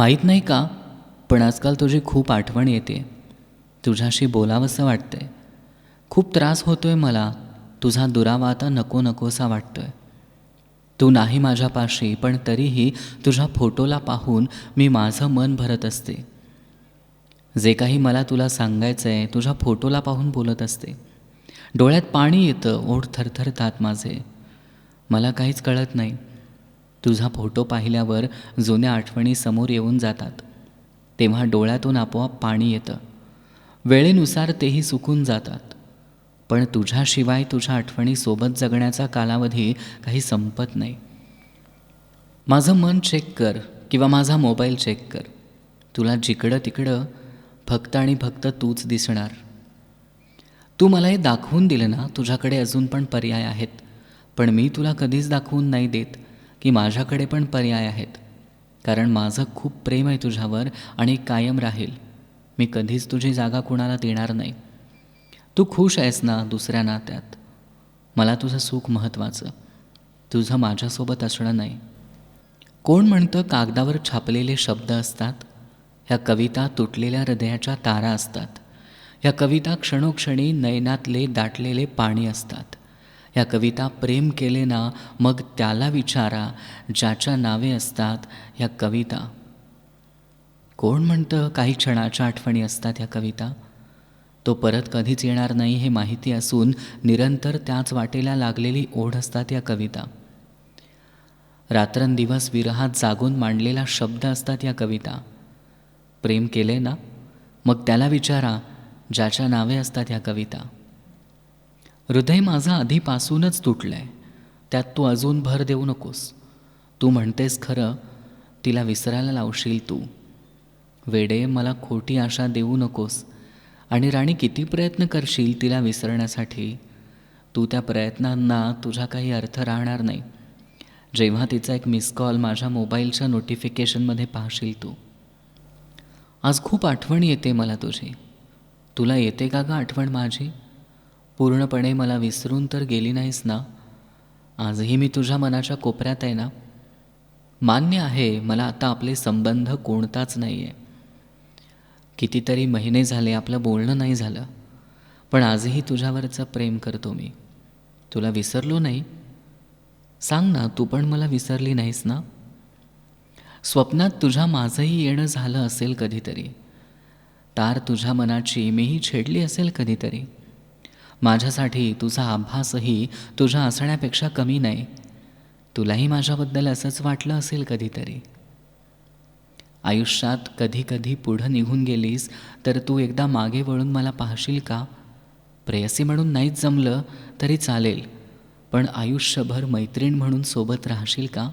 माहीत नाही का? पण आजकाल तुझी खूप आठवण येते. तुझ्याशी बोलावंसं वाटतंय. खूप त्रास होतोय मला. तुझा दुरावा आता नको नकोसा वाटतोय. तू नाही माझ्यापाशी पण तरीही तुझ्या फोटोला पाहून मी माझं मन भरत असते. जे काही मला तुला सांगायचं आहे तुझ्या फोटोला पाहून बोलत असते. डोळ्यात पाणी येतं ओठ थरथरतात माझे. मला काहीच कळत नाही. तुझा फोटो पाहिल्यावर जुन्या आठवणी समोर येऊन जातात. तेव्हा डोळ्यातून आपोआप पाणी येतं. वेळेनुसार तेही सुकून जातात. पण तुझ्याशिवाय तुझ्या आठवणी सोबत जगण्याचा कालावधी काही संपत नाही. माझं मन चेक कर किंवा माझा मोबाईल चेक कर. तुला जिकडं तिकडं फक्त आणि फक्त तूच दिसणार. तू मला हे दाखवून दिलं ना तुझ्याकडे अजून पण पर्याय आहेत. पण मी तुला कधीच दाखवून नाही देत. की माझ्याकडे पण पर्याय आहेत. कारण माझं खूप प्रेम आहे तुझ्यावर आणि कायम राहील. मी कधीच तुझी जागा कुणाला देणार नाही. तू खुश आहेस ना दुसऱ्या नात्यात? मला तुझं सुख महत्त्वाचं. तुझं माझ्यासोबत असणं नाही. कोण म्हणतं कागदावर छापलेले शब्द असतात? ह्या कविता तुटलेल्या हृदयाच्या तारा असतात. ह्या कविता क्षणोक्षणी नयनातले दाटलेले पाणी असतात. ह्या कविता प्रेम केले ना मग त्याला विचारा ज्याच्या नावे असतात ह्या कविता. कोण म्हणतं काही क्षणाच्या आठवणी असतात ह्या कविता? तो परत कधीच येणार नाही हे माहिती असून निरंतर त्याच वाटेला लागलेली ओढ असतात या कविता. रात्रंदिवस विरहात जागून मांडलेला शब्द असतात या कविता. प्रेम केले ना मग त्याला विचारा ज्याच्या नावे असतात ह्या कविता. हृदय माझं आधीपासूनच तुटलं आहे त्यात तू अजून भर देऊ नकोस. तू म्हणतेस खरं तिला विसरायला लावशील तू. वेडे मला खोटी आशा देऊ नकोस. आणि राणी किती प्रयत्न करशील तिला विसरण्यासाठी? तू त्या प्रयत्नांना तुझा काही अर्थ राहणार नाही. जेव्हा तिचा एक मिस कॉल माझ्या मोबाईलच्या नोटिफिकेशनमध्ये पाहशील तू. आज खूप आठवण येते मला तुझी. तुला येते का ग आठवण माझी? पूर्णपणे मला विसरून तर गेली नाहीस ना? आजही मी तुझ्या मनाच्या कोपऱ्यात आहे ना? मान्य आहे मला आता आपले संबंध कोणताच नाही आहे कितीतरी महिने झाले आपलं बोलणं नाही झालं पण आजही तुझ्यावरचं प्रेम करतो मी. तुला विसरलो नाही? सांग ना तू पण मला विसरली नाहीस ना? स्वप्नात तुझ्या माझंही येणं झालं असेल कधीतरी. तार तुझ्या मनाची मीही छेडली असेल कधीतरी. माझ्यासाठी तुझा आभासही तुझ्या असण्यापेक्षा कमी नाही. तुलाही माझ्याबद्दल असंच वाटलं असेल कधीतरी. आयुष्यात कधी कधी पुढं निघून गेलीस तर तू एकदा मागे वळून मला पाहशील का? प्रेयसी म्हणून नाहीच जमलं तरी चालेल पण आयुष्यभर मैत्रीण म्हणून सोबत राहशील का?